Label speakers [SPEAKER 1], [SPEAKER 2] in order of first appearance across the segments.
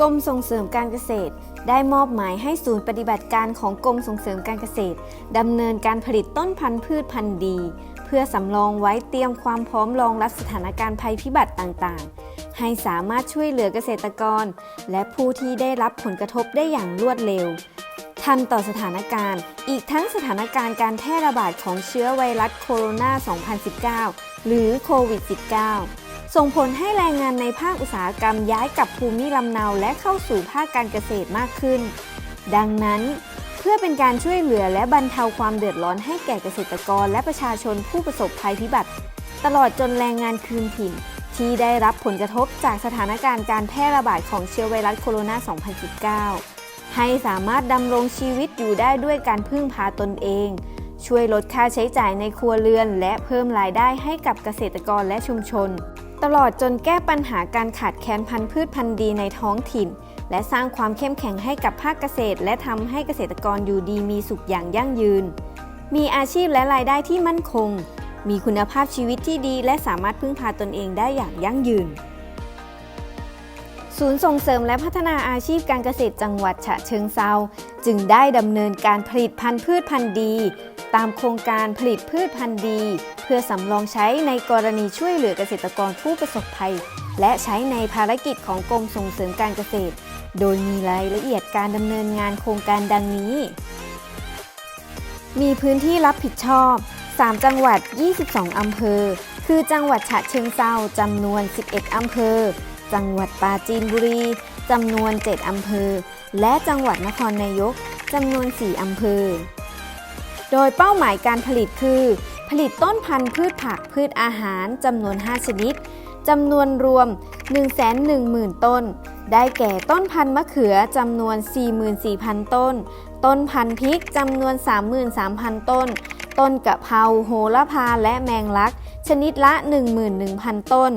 [SPEAKER 1] กรมส่งเสริมการเกษตร ได้มอบหมายให้ศูนย์ปฏิบัติการของกรมส่งเสริมการเกษตรดำเนินการผลิตต้นพันธุ์พืชพันธุ์ดี เพื่อสำรองไว้เตรียมความพร้อมรองรับสถานการณ์ภัยพิบัติต่างๆ ให้สามารถช่วยเหลือเกษตรกร และผู้ที่ได้รับผลกระทบได้อย่างรวดเร็ว ทันต่อสถานการณ์ อีกทั้งสถานการณ์การแพร่ระบาดของเชื้อไวรัสโคโรนา 2019 หรือโควิด -19 ส่งผลให้แรงงานในภาคอุตสาหกรรมย้ายกลับภูมิลำเนาและเข้าสู่ภาคการเกษตรมากขึ้น ดังนั้นเพื่อเป็นการช่วยเหลือและบรรเทาความเดือดร้อนให้แก่เกษตรกรและประชาชนผู้ประสบภัยพิบัติ ตลอดจนแรงงานคืนถิ่น ที่ได้รับผลกระทบจากสถานการณ์การแพร่ระบาดของเชื้อไวรัสโคโรนา 2019 ให้สามารถดำรงชีวิตอยู่ได้ด้วยการพึ่งพาตนเอง ช่วยลดค่าใช้จ่ายในครัวเรือน และเพิ่มรายได้ให้กับเกษตรกรและชุมชน ตลอดจนแก้ปัญหาการขาดแคลนพันธุ์พืชพันธุ์ดีในท้องถิ่น และสร้างความเข้มแข็งให้กับภาคเกษตร และทำให้เกษตรกรอยู่ดีมีสุขอย่างยั่งยืน มีอาชีพและรายได้ที่มั่นคง มีคุณภาพชีวิตที่ดีและสามารถพึ่งพาตนเองได้อย่างยั่งยืน ศูนย์ส่งเสริมและพัฒนาอาชีพการเกษตรจังหวัดฉะเชิงเซาจึงได้ดำเนินการผลิตพันธุ์พืชพันธุ์ดี ตามโครงการผลิตพืชพันธุ์ดี เพื่อสำรองใช้ในกรณีช่วยเหลือเกษตรกรผู้ประสบภัย และใช้ในภารกิจของกรมส่งเสริมการเกษตร โดยมีรายละเอียดการดำเนินงานโครงการดังนี้ มีพื้นที่รับผิดชอบ 3 จังหวัด 22 อำเภอ คือจังหวัดฉะเชิงเซาจำนวน 11 อำเภอ จังหวัดปราจีนบุรีจำนวน 7 อำเภอ และจังหวัดนครนายกจำนวน 4 อำเภอ โดยเป้าหมายการผลิตคือ ผลิตต้นพันธุ์พืชผักพืชอาหารจำนวน 5 ชนิดจำนวนรวม 110,000 ต้น ได้แก่ต้นพันธุ์มะเขือจำนวน 44,000 ต้น ต้นพันธุ์พริกจำนวน 33,000 ต้น ต้นกะเพราโหระพาและแมงลัก ชนิดละ 11,000 ต้น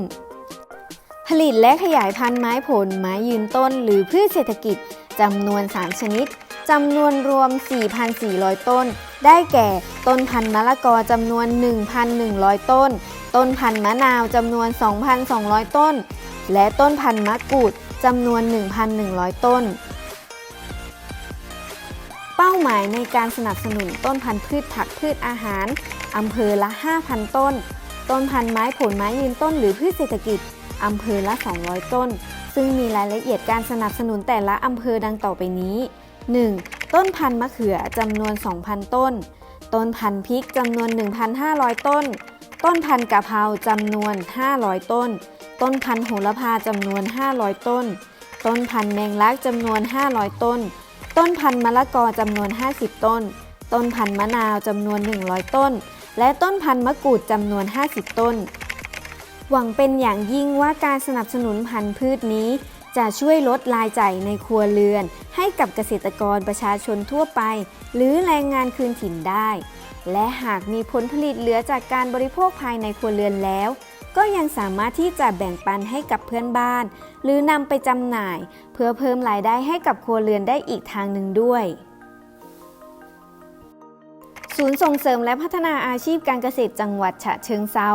[SPEAKER 1] ผลิตและขยายพันธุ์ไม้ผล ไม้ยืนต้น หรือพืชเศรษฐกิจจำนวน 3 ชนิด จำนวนรวม 4,400 ต้น ได้แก่ ต้นพันธุ์มะละกอจำนวน 1,100 ต้น ต้นพันธุ์มะนาวจำนวน 2,200 ต้น และต้นพันธุ์มะกรูดจำนวน 1,100 ต้น เป้าหมายในการสนับสนุนต้นพันธุ์พืชผักพืชอาหารอำเภอละ 5,000 ต้น ต้นพันธุ์ไม้ผลไม้ยืนต้นหรือพืชเศรษฐกิจอำเภอละ 200 ต้น ซึ่งมีรายละเอียดการสนับสนุนแต่ละอำเภอดังต่อไปนี้ 1. ต้นพันธุ์มะเขือจำนวน 2,000 ต้น ต้นพันธุ์พริกจำนวน 1,500 ต้น ต้นพันธุ์กะเพราจำนวน 500 ต้น ต้นพันธุ์โหระพาจำนวน 500 ต้น ต้นพันธุ์แมงลักจำนวน 500 ต้น ต้นพันธุ์มะละกอจำนวน 50 ต้น ต้นพันธุ์มะนาวจำนวน 100 ต้น และต้นพันธุ์มะกรูดจำนวน 50 ต้นหวังเป็นอย่างยิ่งว่าการสนับสนุนพันธุ์พืชนี้ จะช่วยลดรายจ่ายในครัวเรือน ให้กับเกษตรกรประชาชนทั่วไป หรือแรงงานคืนถิ่นได้ และหากมีผลผลิตเหลือจากการบริโภคภายในครัวเรือนแล้ว ก็ยังสามารถที่จะแบ่งปันให้กับเพื่อนบ้าน หรือนำไปจำหน่าย เพื่อเพิ่มรายได้ให้กับครัวเรือนได้อีกทางหนึ่งด้วยศูนย์ส่งเสริมและพัฒนาอาชีพการเกษตรจังหวัดฉะเชิงเซา